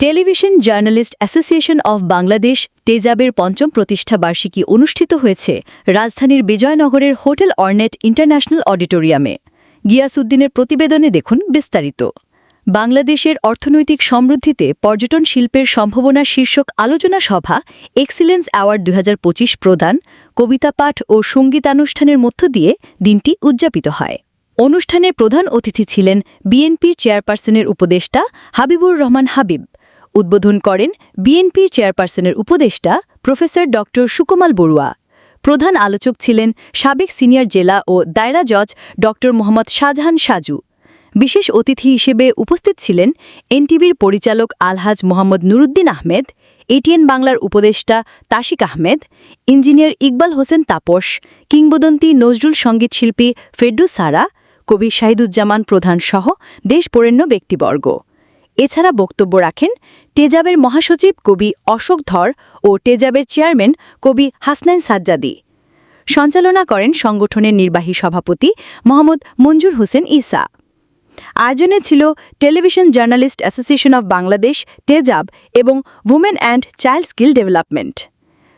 Television journalist association of Bangladesh টেজাবের পঞ্চম প্রতিষ্ঠা বার্ষিকী অনুষ্ঠিত হয়েছে রাজধানীর বিজয়নগরের হোটেল অর্নেট ইন্টারন্যাশনাল অডিটোরিয়ামে। গিয়াসউদ্দিনের প্রতিবেদনে দেখুন বিস্তারিত। বাংলাদেশের অর্থনৈতিক সমৃদ্ধিতে পর্যটন শিল্পের সম্ভাবনা শীর্ষক আলোচনা সভা এক্সিলেন্স অ্যাওয়ার্ড দু হাজার পঁচিশ প্রদান, কবিতা পাঠ ও সঙ্গীতানুষ্ঠানের মধ্য দিয়ে দিনটি উদযাপিত হয়। অনুষ্ঠানে প্রধান অতিথি ছিলেন বিএনপির চেয়ারপারসনের উপদেষ্টা হাবিবুর রহমান হাবিব। উদ্বোধন করেন বিএনপির চেয়ারপারসনের উপদেষ্টা প্রফেসর ড সুকুমাল বড়ুয়া। প্রধান আলোচক ছিলেন সাবেক সিনিয়র জেলা ও দায়রা জজ ড মোহাম্মদ শাহজাহান সাজু। বিশেষ অতিথি হিসেবে উপস্থিত ছিলেন এনটিভির পরিচালক আলহাজ মোহাম্মদ নুরুদ্দিন আহমেদ, এটিএন বাংলার উপদেষ্টা তাশিক আহমেদ, ইঞ্জিনিয়ার ইকবাল হোসেন তাপস, কিংবদন্তি নজরুল সংগীত শিল্পী ফেরদুস সারা, কবি শাহিদুজ্জামান প্রধান সহ দেশ বরেণ্য ব্যক্তিবর্গ। এছাড়া বক্তব্য রাখেন টেজাবের মহাসচিব কবি অশোক ধর ও টেজাবের চেয়ারম্যান কবি হাসনাইন সাজ্জাদি। সঞ্চালনা করেন সংগঠনের নির্বাহী সভাপতি মোহাম্মদ মঞ্জুর হোসেন ঈসা। আয়োজনে ছিল television journalist association of Bangladesh টেজাব এবং women and child skill development.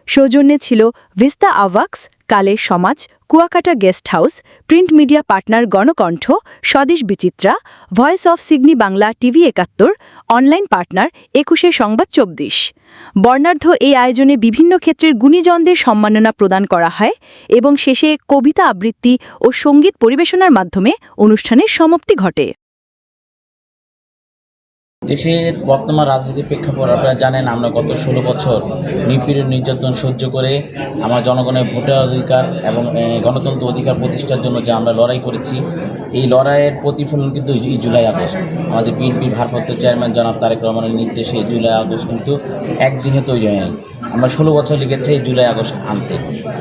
সৌজন্যে ছিল ভিস্তা আওয়াক্স কালে সমাজ Kuakata guest house, print media partner Ganakantha, Swadesh Bichitra, voice of সিগনি Bangla TV Ekattor, online partner Ekushey Sangbad চব্বিশ। বর্ণার্ধ এই আয়োজনে বিভিন্ন ক্ষেত্রের গুণীজনদের সম্মাননা প্রদান করা হয় এবং শেষে কবিতা আবৃত্তি ও সংগীত পরিবেশনার মাধ্যমে অনুষ্ঠানের সমাপ্তি ঘটে। দেশের বর্তমান রাজনীতির প্রেক্ষাপট আপনারা জানেন, আমরা গত ষোলো বছর নিপীড়ন নির্যাতন সহ্য করে আমার জনগণের ভোটার অধিকার এবং গণতন্ত্র অধিকার প্রতিষ্ঠার জন্য যে আমরা লড়াই করেছি, এই লড়াইয়ের প্রতিফলন কিন্তু এই জুলাই আগস্ট। আমাদের বিএনপির ভারপ্রাপ্ত চেয়ারম্যান জনাব তারেক রহমানের নির্দেশে জুলাই আগস্ট কিন্তু একদিনে তৈরি হয়নি। আমরা ষোলো বছর লেগেছে এই জুলাই আগস্ট আনতে।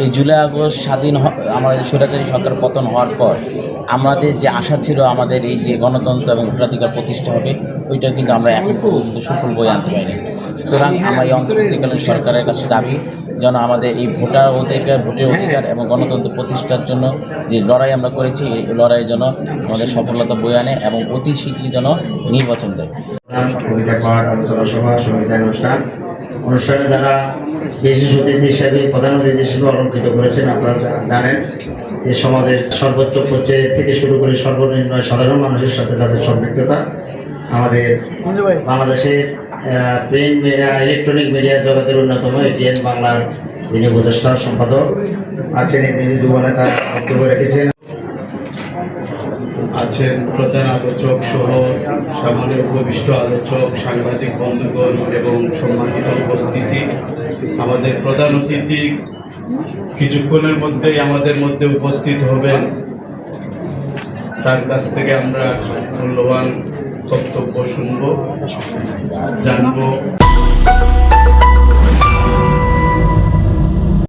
এই জুলাই আগস্ট স্বাধীন আমাদের স্বৈরাচারী সরকার পতন হওয়ার পর আমাদের যে আশা ছিল আমাদের এই যে গণতন্ত্র এবং ভোটাধিকার প্রতিষ্ঠা হবে ওইটা কিন্তু আমরা এখন পর্যন্ত সুফল বই আনতে পারিনি। সুতরাং আমরা এই অন্তর্বর্তীকালীন সরকারের কাছে দাবি যেন আমাদের এই ভোটার অধিকার ভোটের অধিকার এবং গণতন্ত্র প্রতিষ্ঠার জন্য যে লড়াই আমরা করেছি এই লড়াইয়ের জন্য আমাদের সফলতা বই আনে এবং অতি শীঘ্রই যেন নির্বাচন দেয়। অনুষ্ঠানে যারা বিশেষ অতিথি হিসেবে প্রধান অতিথি হিসেবে অলঙ্কৃত করেছেন আপনারা জানেন। যে সমাজের সর্বোচ্চ পর্যায়ে থেকে শুরু করে সর্বনিম্ন সাধারণ মানুষের সাথে তাদের সম্পৃক্ততা আমাদের বাংলাদেশের প্রিন্ট মিডিয়া ইলেকট্রনিক মিডিয়া জগতের অন্যতম এটিএন বাংলার যিনি উপদেষ্টা সম্পাদক আছেন তিনি জীবনে তার বক্তব্য রেখেছেন। আছেন প্রধান আলোচক সহ সামনে উপবিষ্ট আলোচক, সাংবাদিক বন্ধুগণ এবং সম্মানিত উপস্থিতি। আমাদের প্রধান অতিথি কিছুক্ষণের মধ্যেই আমাদের মধ্যে উপস্থিত হবেন। তার কাছ থেকে আমরা মূল্যবান বক্তব্য শুনব, জানব।